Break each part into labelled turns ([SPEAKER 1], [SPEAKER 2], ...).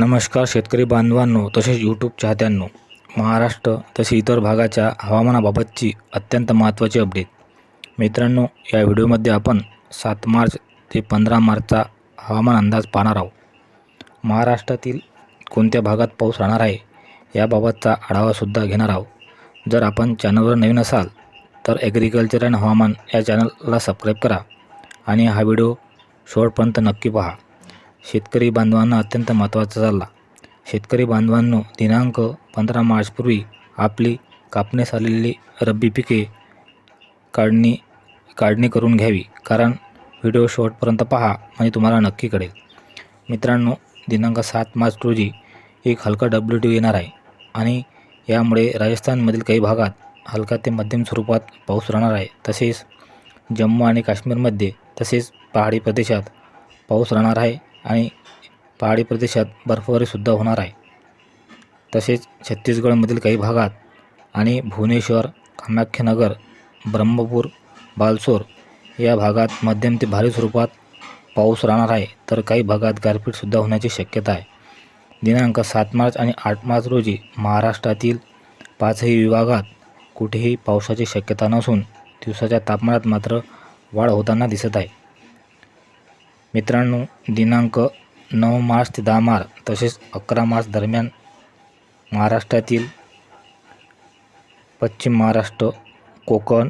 [SPEAKER 1] नमस्कार शेतकरी बांधवांनो तसेच यूट्यूब चाहत्यांनो. महाराष्ट्र तसे इतर भागाच्या हवामानाबाबतची अत्यंत महत्त्वाची अपडेट मित्रांनो या व्हिडिओमध्ये आपण सात मार्च ते पंधरा मार्चचा हवामान अंदाज पाहणार आहोत. महाराष्ट्रातील कोणत्या भागात पाऊस राहणार आहे याबाबतचा आढावासुद्धा घेणार आहोत. जर आपण चॅनलवर नवीन असाल तर ॲग्रिकल्चर अँड हवामान या चॅनलला सबस्क्राईब करा आणि हा व्हिडिओ शेवटपर्यंत नक्की पहा. शेतकरी बांधवांना अत्यंत महत्त्वाचा सल्ला शेतकरी बांधवांनो दिनांक पंधरा मार्चपूर्वी आपली कापण्यास आलेली रब्बी पिके काढणी काढणी करून घ्यावी. कारण व्हिडिओ शेवटपर्यंत पहा म्हणजे तुम्हाला नक्की कळेल. मित्रांनो दिनांक सात मार्च रोजी एक हलका डब्ल्यू टी येणार आहे. आणि यामुळे राजस्थानमधील काही भागात हलका ते मध्यम स्वरूपात पाऊस राहणार आहे. तसेच जम्मू आणि काश्मीरमध्ये तसेच पहाडी प्रदेशात पाऊस राहणार आहे. आणि पहाडी प्रदेशात बर्फवरीसुद्धा होणार आहे. तसेच छत्तीसगडमधील काही भागात आणि भुवनेश्वर कामाख्यानगर ब्रह्मपूर बालसोर या भागात मध्यम ते भारी स्वरूपात पाऊस राहणार आहे. तर काही भागात गारपीटसुद्धा होण्याची शक्यता आहे. दिनांक सात मार्च आणि आठ मार्च रोजी महाराष्ट्रातील पाचही विभागात कुठेही पावसाची शक्यता नसून दिवसाच्या तापमानात मात्र वाढ होताना दिसत आहे. मित्रांनो दिनांक नऊ मार्च ते दहा मार्च तसेच अकरा मार्च दरम्यान महाराष्ट्रातील पश्चिम महाराष्ट्र कोकण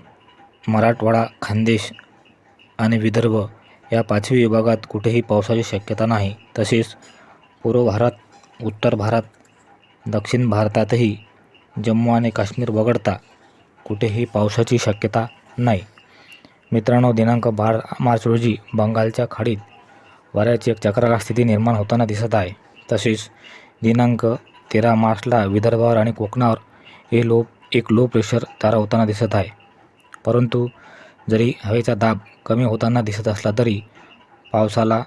[SPEAKER 1] मराठवाडा खानदेश आणि विदर्भ या पाचवी विभागात कुठेही पावसाची शक्यता नाही. तसेच पूर्व भारत उत्तर भारत दक्षिण भारतातही जम्मू आणि काश्मीर वगळता कुठेही पावसाची शक्यता नाही. मित्रांनो दिनांक बार मार्च रोजी बंगालच्या खाडीत वाऱ्याची एक चक्राकार स्थिती निर्माण होताना दिसत आहे. तसेच दिनांक तेरा मार्चला विदर्भावर आणि कोकणावर हे लो एक लो प्रेशर तारा होताना दिसत आहे. परंतु जरी हवेचा दाब कमी होताना दिसत असला तरी पावसाला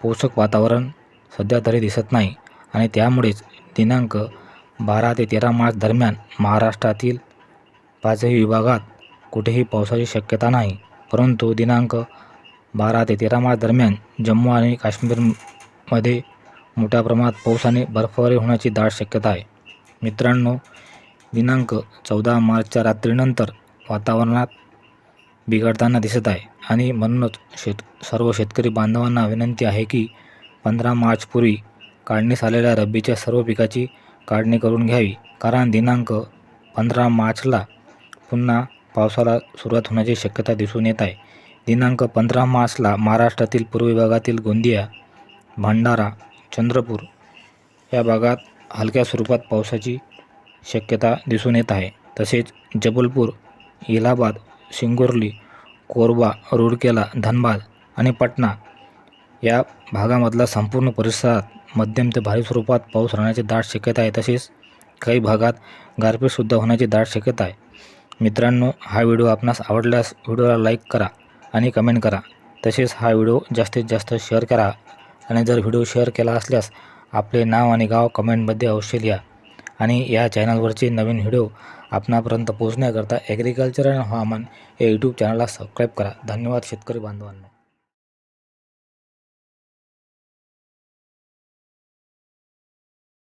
[SPEAKER 1] पोषक वातावरण सध्या तरी दिसत नाही आणि त्यामुळेच दिनांक बारा ते तेरा मार्च दरम्यान महाराष्ट्रातील पाचही विभागात कुठेही पावसाची शक्यता नाही. परंतु दिनांक बारा ते तेरा मार्च दरम्यान जम्मू आणि काश्मीरमध्ये मोठ्या प्रमाणात पाऊस आणि बर्फबारी होण्याची दाट शक्यता आहे. मित्रांनो दिनांक चौदा मार्चच्या रात्रीनंतर वातावरणात बिघडताना दिसत आहे. आणि म्हणूनच शेत सर्व शेतकरी बांधवांना विनंती आहे की पंधरा मार्चपूर्वी काढणीस आलेल्या रब्बीच्या सर्व पिकाची काढणी करून घ्यावी. कारण दिनांक पंधरा मार्चला पुन्हा पावसाला सुरुवात होण्याची शक्यता दिसून येत आहे. दिनांक पंधरा मार्चला महाराष्ट्रातील पूर्व विभागातील गोंदिया भंडारा चंद्रपूर या भागात हलक्या स्वरूपात पावसाची शक्यता दिसून येत आहे. तसेच जबलपूर इलाहाबाद सिंगोर्ली कोरबा रूरकेला धनबाद आणि पटना या भागामधला संपूर्ण परिसरात मध्यम ते भारी स्वरूपात पाऊस राहण्याची दाट शक्यता आहे. तसेच काही भागात गारपीटसुद्धा होण्याची दाट शक्यता आहे. मित्रांनो हा व्हिडिओ आपणास आवडल्यास व्हिडिओला लाईक करा आणि कमेंट करा. तसेच हा व्हिडिओ जास्तीत जास्त शेअर करा आणि जर व्हिडिओ शेअर केला असल्यास आपले नाव आणि गाव कमेंटमध्ये अवश्य लिहा. आणि या चॅनलवरचे नवीन व्हिडिओ आपणापर्यंत पोहोचण्याकरता ॲग्रिकल्चर आणि हवामान या यूट्यूब चॅनलला सबस्क्राईब करा. धन्यवाद शेतकरी बांधवांना.